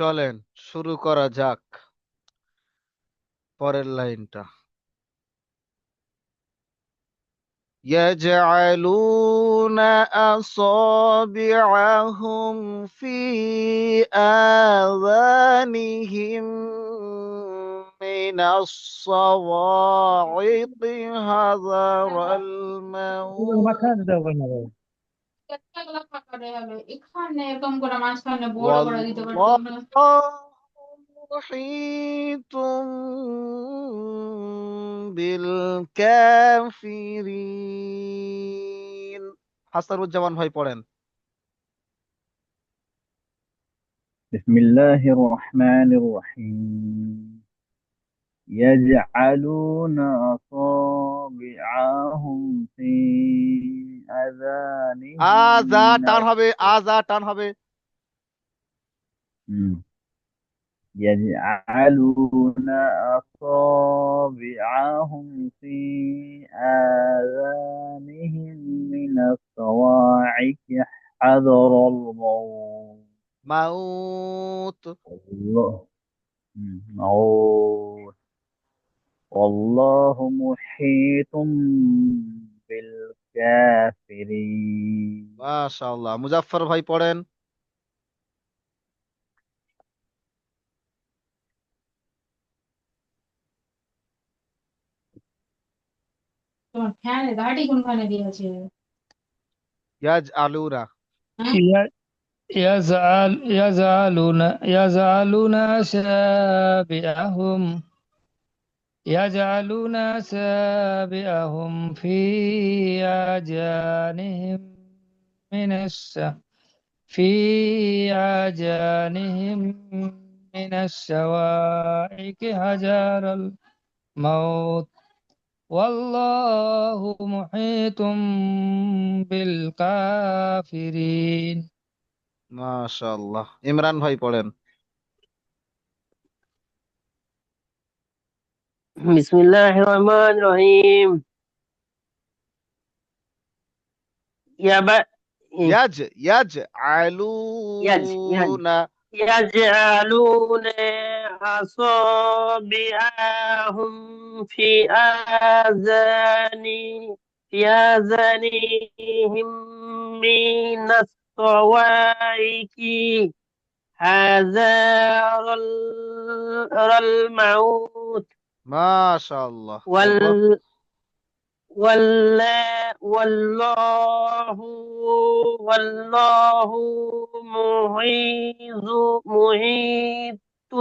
চলেন শুরু করা যাক পরের লাইনটা يجعلون أصابعهم في آذانهم من الصواعق حذر الموت এগুলো ফাঁকা দেয়া হবে এখানে এরকম করে মাঝখানে বড় করে দিতে পারতো না والله محيط بالكافرين হাসানুজ্জামান ভাই পড়েন بسم الله الرحمن الرحيم يجعلون أصابعهم في آذانهم আজা من টান হবে আজা টান হবে مم. يجعلون أصابعهم في آذانهم من الصواعق حذر الموت মাউত الله مم. موت والله محيط بالكافرين মাশাআল্লাহ মুজাফফর ভাই পড়েন তোমার ফ্যানে গাড়ি কোনখানে দিয়েছে ইয়াজআলুনা হ্যাঁ ي- يجعل يجعلون يجعلون أصابعهم يجعلون أصابعهم في آذانهم من الس في آذانهم من الصواعق حذر الموت والله محيط بالكافرين মাশাআল্লাহ ইমরান ভাই পড়েন بسم الله الرحمن الرحيم. يب إيه. يج يجعلون يجعلون أصابعهم في آذان في آذانهم من الصواعق هذا الموت. মাশাআল্লাহ وال তারপর ولا والله والله محيط محيط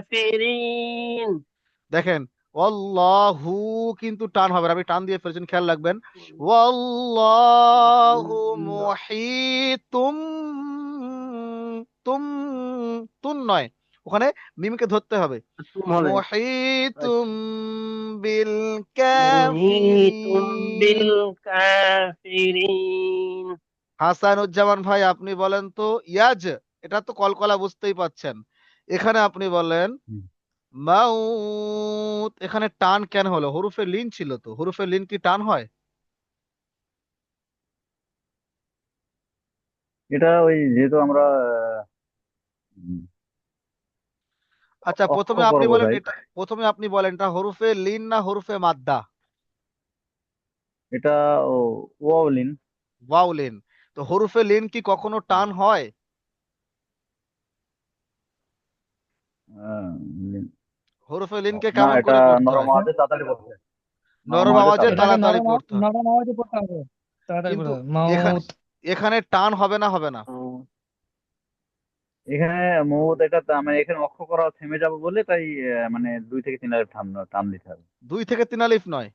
بالكافرين দেখেন ওয়াল্লাহু কিন্তু টান হবে না। আপনি টান দিয়ে ফেলেছেন খেয়াল রাখবেন ওয়াল্লাহু মুহিতুম তুম তুন নয় ওখানে মিমকে ধরতে হবে। মুহিতুম বিল কাফিরিন। হাসানুজ্জামান ভাই আপনি বলেন তো ইয়াজ এটা তো কলকলা বুঝতেই পাচ্ছেন। এখানে আপনি বলেন মাউত এখানে টান কেন হলো? হরুফে লিন ছিল তো। হরুফে লিন কি টান হয়? এটা ওই যেহেতু আমরা আচ্ছা অক্ষ প্রথমে আপনি বলেন এটা প্রথমে আপনি বলেন এটা হরফে লিন না হরফে মাদ্দা? এটা ও ওয়াউলিন ওয়াও তো হরফে লিন কি কখনো টান হয়। হরফে লিনকে না কেমন এটা করে পড়তে নরম হয়? আওয়াজে তাড়াতাড়ি পড়তে হয়। নরম নরম আওয়াজে তাড়াতাড়ি নরম পড়তে হয় নরম আওয়াজে পড়তে হবে। তাড়াতাড়ি কিন্তু পড়তে হবে। এখানে এখানে টান হবে না হবে না? এখানে মৌত এটা মানে এখানে অক্ষ করা থেমে যাবে বলে তাই মানে দুই থেকে তিন হাজার টান টান দিতে হবে। দুই থেকে তিন আলিফ নয়।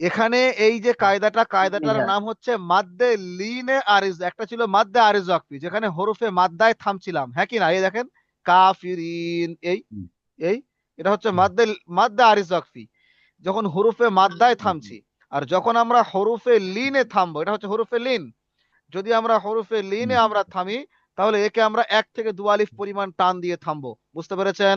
এখানে এই যে কায়দাটা কায়দাটার হ্যাঁ। নাম হচ্ছে মাদ্দে লিনে আরিজ একটা ছিল মাদ্দে আরিজ ওয়াকফি যেখানে হরফে মাদ্দায় থামছিলাম হ্যাঁ কি না? এই দেখেন কাফিরিন এই এই এটা হচ্ছে মাদ্দে মাদ্দে আরিজ ওয়াকফি যখন হরফে মাদ্দায় থামছি আর যখন আমরা হরফে লিনে থামবো এটা হচ্ছে হরফে লিন যদি আমরা হরফে লিনে আমরা থামি তাহলে একে আমরা এক থেকে দু আলিফ পরিমাণ টান দিয়ে থামবো। বুঝতে পেরেছেন?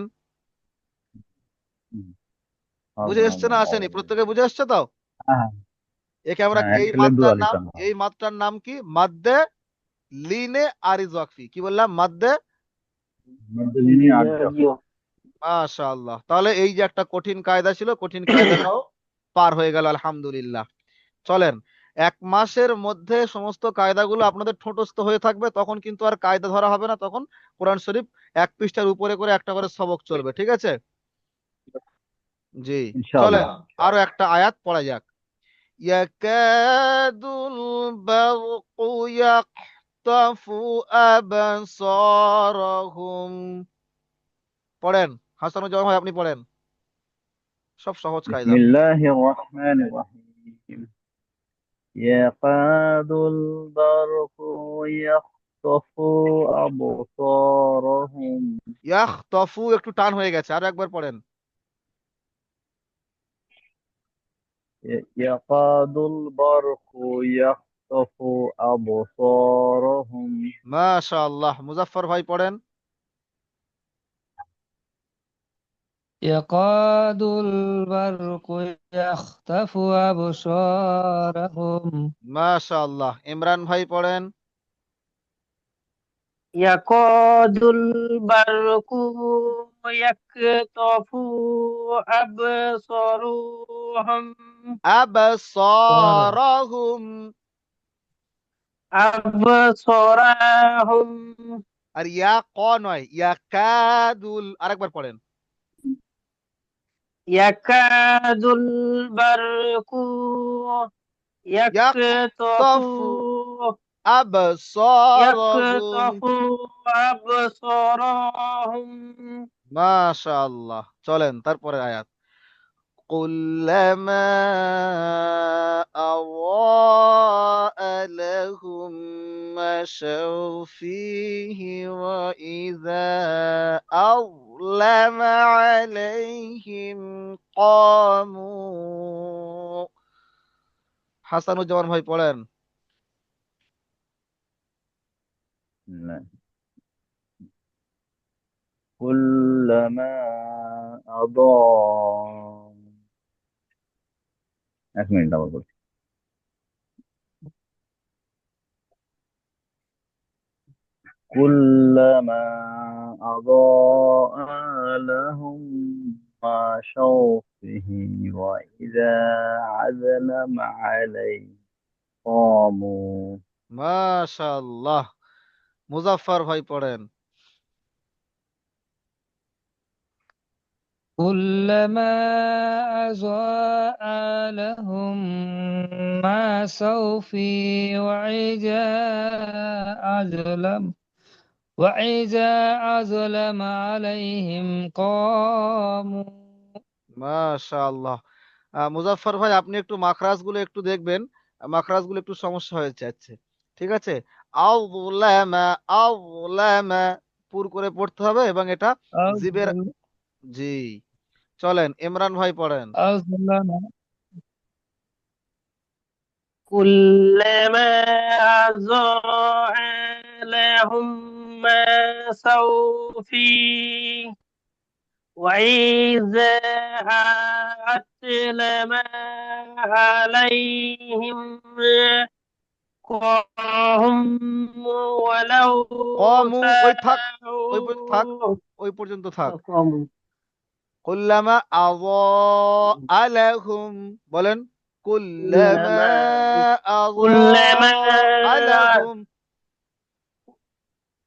বুঝে এসছে না আসেনি? প্রত্যেকে বুঝে এসছে তো? হ্যাঁ একে আমরা হ্যাঁ, এই মাত্রার নাম এই মাত্রার নাম কি? মাদ্দে লিনে আরিজ ওয়াকফি। কি বললাম? মাদ্দে? মাশাআল্লাহ। তাহলে এই যে একটা কঠিন কায়দা ছিল কঠিন কায়দাটাও পার হয়ে গেল আলহামদুলিল্লাহ। চলেন এক মাসের মধ্যে সমস্ত কায়দাগুলো আপনাদের ঠোঁটস্থ হয়ে থাকবে তখন কিন্তু আর কায়দা ধরা হবে না তখন কোরআন শরীফ এক পৃষ্ঠার উপরে করে একটা করে সবক চলবে ঠিক আছে? জি চলে আরও একটা আয়াত পড়া যাক। ইয়াকাদুল বারকু ইয়াকতাফু আবসারহুম। পড়েন হাসানুজ্জামান ভাই আপনি পড়েন। সব সহজ কায়দা। يكاد البرق يخطف أبصارهم ইয়াখতাফু একটু টান হয়ে গেছে আরো একবার পড়েন ي- يكاد البرق يخطف أبصارهم মাশাআল্লাহ মুজাফফর ভাই পড়েন يكاد البرق يخطف أبصارهم মাশাআল্লাহ ইমরান ভাই পড়েন يكاد البرق يخطف أبصارهم আবসারহুম أبصارهم আর ইয়া ক নয় ইয়াকাদুল আরেকবার পড়েন يكاد البرق يخطف আবসারহুম يخطف أبصارهم মাশাআল্লাহ চলেন তারপরে আয়াত কুল্লামা أضاء لهم مشوا فيه وإذا أظلم عليهم قاموا হাসানুজ্জামান ভাই পড়েন لا. كلما أضاء এক মিনিট আবার বলছি كلما أضاء لهم مشوا فيه وإذا عزلم عليه قاموا মাশাআল্লাহ মুজাফফর ভাই পড়েন كلما أضاء لهم ما سوفي وإذا أظلم وإذا أظلم عليهم قاموا মাশাআল্লাহ আহ, মুজাফফর ভাই আপনি একটু মাখরাজ গুলো একটু দেখবেন মাখরাজ গুলো একটু সমস্যা হয়ে যাচ্ছে ঠিক আছে আউলামা আউলামা পুর করে পড়তে হবে এবং এটা জিবের أظلم জি চলেন ইমরান ভাই পড়েন أظلم كلما أضاء لهم ما سووا فيه وإذا أسلم عليهم قام ولو قاموا ওই থাক ওই পর্যন্ত থাক ساءوا ওই পর্যন্ত থাক قاموا কুল্লামা আযা লাহুম বলেন কুল্লামা كلما আযা লাহুম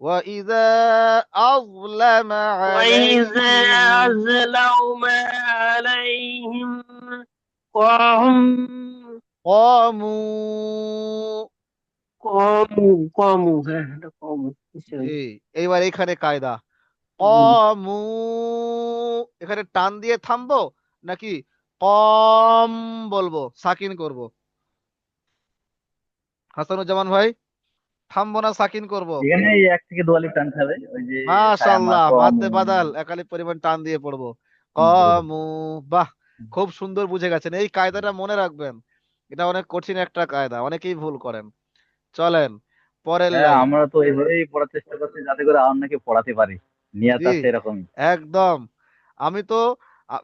তারপর ওয়াইদা আযলামা وإذا আলাইহিম أظلم عليهم قام قاموا قاموا قاموا হ্যাঁ এটা قاموا নিশ্চয়ই। জি এইবার এখানে কায়দা কমু এখানে টান দিয়ে থামবো নাকি কম বলবো সাকিন করব হাসানুজ্জামান ভাই থামবো না সাকিন করব। এখানে এক থেকে দু আলিফ টানতে হবে ওই যে মাশাআল্লাহ মাদ্দে কমু। বাদাল একালিপ পরিমাণ টান দিয়ে পড়ব। কমু বাহ খুব সুন্দর বুঝে গেছেন। এই কায়দাটা মনে রাখবেন এটা অনেক কঠিন একটা কায়দা অনেকেই ভুল করেন। চলেন পরের হ্যাঁ আমরা তো এইভাবেই পড়ার চেষ্টা করছি যাতে করে অন্যকে পড়াতে পারি। নিয়াত আছে এরকমই। একদম। আমি তো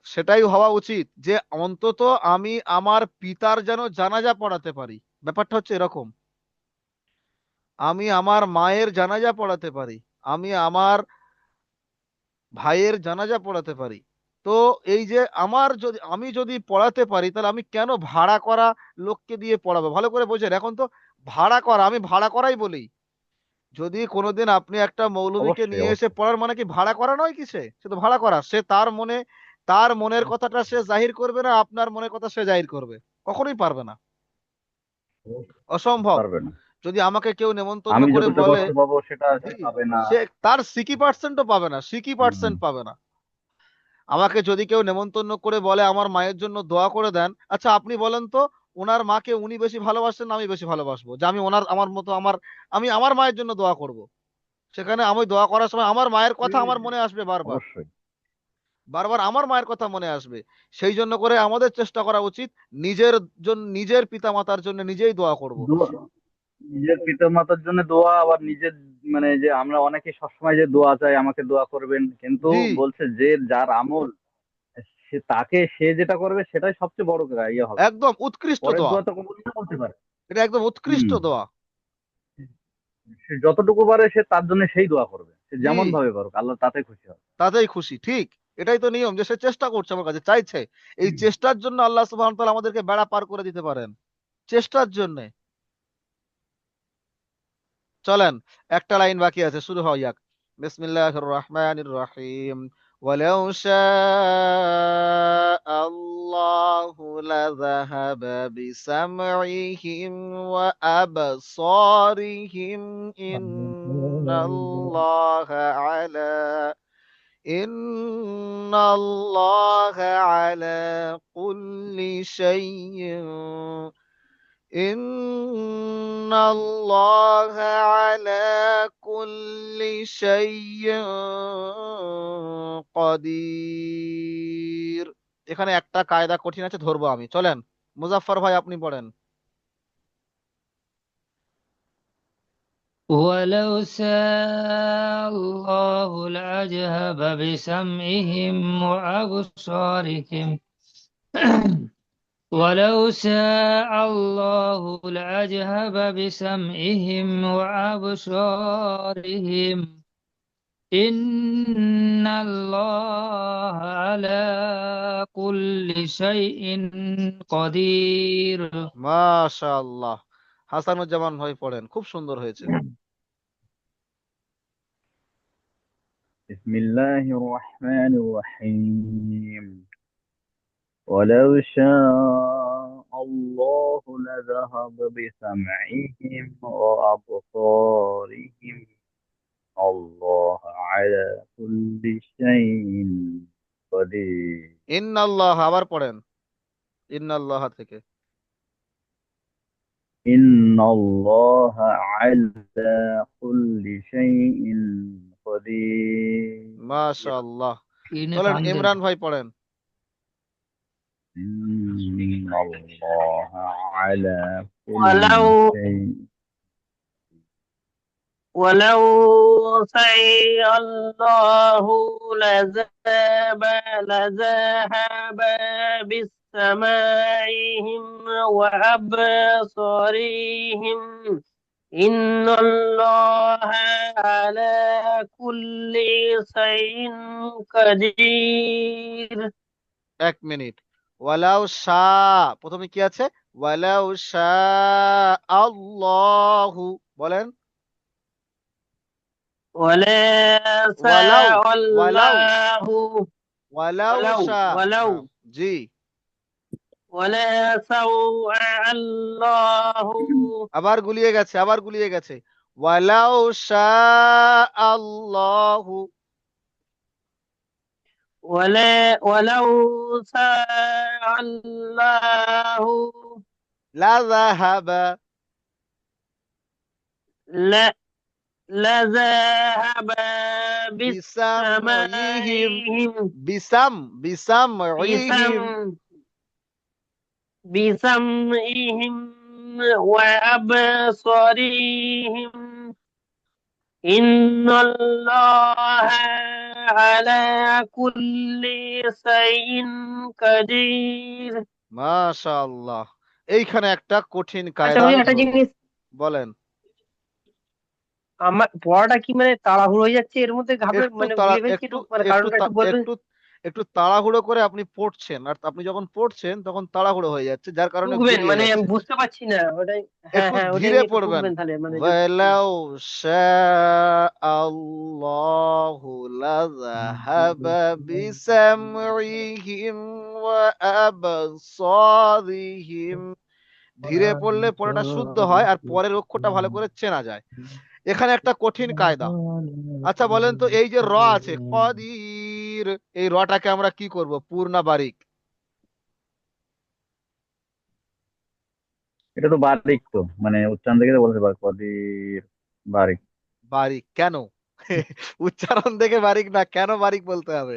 সেটাই হওয়া উচিত যে অন্তত আমি আমার পিতার যেন জানাজা পড়াতে পারি। ব্যাপারটা হচ্ছে এরকম। আমি আমার মায়ের জানাজা পড়াতে পারি। আমি আমার ভাইয়ের জানাজা পড়াতে পারি। তো এই যে আমার যদি আমি যদি পড়াতে পারি তাহলে আমি কেন ভাড়া করা লোককে দিয়ে পড়াবো? ভালো করে বোঝেন এখন তো ভাড়া করা আমি ভাড়া করাই বলি। যদি কোনোদিন আপনি একটা মৌলভীকে নিয়ে এসে পড়ার মানে কি ভাড়া করা নয় কি সে? সে তো ভাড়া করা সে তার মনে তার মনের কথাটা সে জাহির করবে না আপনার মনের কথা সে জাহির করবে। কখনোই পারবে না। অসম্ভব। পারবে না। যদি আমাকে কেউ নেমন্তন্ন করে বলে সে তার সিকি পার্সেন্টও পাবে না সিকি পার্সেন্ট পাবে না। আমাকে যদি কেউ নেমন্তন্ন করে বলে আমার মায়ের জন্য দোয়া করে দেন আচ্ছা আপনি বলেন তো ওনার মাকে উনি বেশি ভালোবাসেন আমি বেশি ভালোবাসবো? যে আমি ওনার আমার মতো আমার আমি আমার মায়ের জন্য দোয়া করব। সেখানে আমি দোয়া করার সময় আমার মায়ের কথা আমার মনে আসবে বারবার। বারবার আমার মায়ের কথা মনে আসবে। সেই জন্য করে আমাদের চেষ্টা করা উচিত নিজের জন্য নিজের পিতা মাতার জন্য নিজেই দোয়া করব। নিজের পিতা মাতার জন্য দোয়া আবার নিজের মানে যে আমরা অনেকে সবসময় যে দোয়া চাই আমাকে দোয়া করবেন। কিন্তু বলছে যে যার আমল সে তাকে সে যেটা করবে সেটাই সবচেয়ে বড় ইয়ে হবে। একদম উৎকৃষ্ট দোয়া। তো কবুল না পারে। এটা একদম উৎকৃষ্ট দোয়া। সে যতটুকু পারে সে তার জন্য সেই দোয়া করবে। সে যেমন ভাবে পারুক আল্লাহ তাতে খুশি হবে তাতেই খুশি ঠিক। এটাই তো নিয়ম যে সে চেষ্টা করছে আমার কাছে চাইছে। এই চেষ্টার জন্য আল্লাহ সুবহানাহু ওয়া তাআলা আমাদেরকে বেড়া পার করে দিতে পারেন। চেষ্টার জন্য। চলেন একটা লাইন বাকি আছে শুরু হয় যাক বিসমিল্লাহির রহমানির রহিম ولو شاء الله لذهب بسمعهم وأبصارهم إن الله على إن الله على كل شيء إن الله على كل شيء قدير এখানে একটা কায়দা কঠিন আছে ধরবো আমি চলেন মুজাফফর ভাই আপনি পড়েন ولو شاء الله لأذهب بسمعهم وأبصارهم ولو شاء الله لأذهب بسمعهم وأبصارهم إن الله على كل شيء قدير মাশাআল্লাহ হাসানুজ্জামান ভাই পড়েন খুব সুন্দর হয়েছে بسم الله الرحمن الرحيم ولو شاء الله لذهب بسمعهم وأبصارهم الله على كل شيء قدير ইন্নাল্লাহ আবার পড়েন ইন্নাল্লাহ থেকে إن الله على كل شيء قدير মাশাআল্লাহ إن চলেন الحمد ইমরান ভাই পড়েন إن الله على كل ولو- شيء ولو شاء الله لذهب لذهب بسماعهم وأبصارهم إن الله على كل شيء قدير এক মিনিট ওয়ালাউ শাহ প্রথমে কি আছে? ওয়ালাউ শাহ আল্লাহু বলেন। হ্যাঁ, জি। আবার গুলিয়ে গেছে আবার গুলিয়ে গেছে। ওয়ালাউ শাহ আল্লাহু। ولا ولو شاء الله. لذهب لا لذهب بسمعهم بسم بسمعهم. بسمعهم وأبصارهم. إن الله على كل شيء قدير মাশাআল্লাহ এইখানে একটা কঠিন আচ্ছা কায়দা ভাই আমি একটা বলবো। জিনিস বলেন আমার পড়াটা কি মানে তাড়াহুড়ো হয়ে যাচ্ছে এর মধ্যে ঘাবড়ে একটু মানে তাড়া ভুলে গেছি একটু একটু মানে একটু তাড়াহুড়ো করে আপনি পড়ছেন আর আপনি যখন পড়ছেন তখন তাড়াহুড়ো হয়ে যাচ্ছে যার কারণে মানে বুঝতে পারছি না ওটাই হ্যাঁ, হ্যাঁ, ধীরে পড়বেন। মানে ওয়ালাউ আল্লাহু লাযাহাবা বিসামইহিম ওয়া আবসারিহিম। ধীরে পড়লে পড়াটা শুদ্ধ হয় আর পরের অক্ষরটা ভালো করে চেনা যায়। এখানে একটা কঠিন কায়দা। আচ্ছা বলেন তো এই যে র আছে কদি কদির এই রটাকে আমরা কি করব? পূর্ণা বারিক। এটা তো বারিক তো মানে উচ্চারণ দেখে বলতে পারো কদির বারিক। বারিক কেন? উচ্চারণ দেখে বারিক না কেন বারিক বলতে হবে?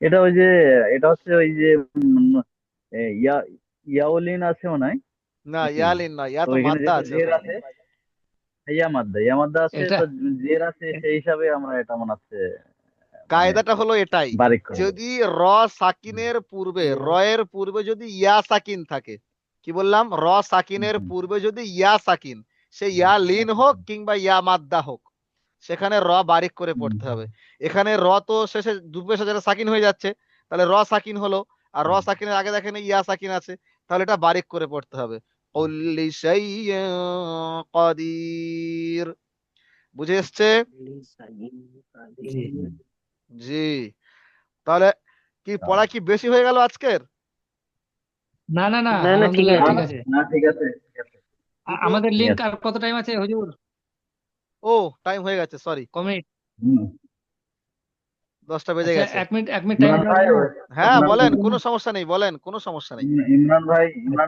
এটা ওই যে এটা হচ্ছে ওই যে ইয়া ইয়াউলিন আছে মনে হয়? না ইয়ালিন না ইয়া তো মাদ্দা আছে জের ওখানে। আছে মাদ্দা মাদ্দা আছে এটা- তো জের আছে সেই হিসাবে আমরা এটা মনে হচ্ছে কায়দাটা হলো এটাই। যদি র সাকিনের পূর্বে র এর পূর্বে যদি ইয়া সাকিন থাকে কি বললাম? র সাকিনের পূর্বে যদি ইয়া সাকিন সে ইয়া লিন হোক কিংবা ইয়া মাদ্দা হোক সেখানে র বারিক করে পড়তে হবে। এখানে র তো শেষে দুপেশে যেটা সাকিন হয়ে যাচ্ছে তাহলে র সাকিন হলো। আর র। সাকিনের আগে দেখেন ইয়া সাকিন আছে তাহলে এটা বারিক করে পড়তে হবে। কুল্লি শাইইন কাদির বুঝে এসছে? জি। তাহলে কি পড়া কি বেশি হয়ে গেল আজকের? না না না না, ঠিক আছে। ঠিক আছে। না ঠিক আছে আমাদের লিঙ্ক আর কত টাইম আছে হুজুর? ও টাইম হয়ে গেছে সরি ক মিনিট হুম। দশটা বেজে আচ্ছা গেছে। এক মিনিট এক মিনিট টাইম হ্যাঁ বলেন কোনো- কোনো সমস্যা নেই বলেন কোনো সমস্যা নেই। ইমরান ভাই ইমরান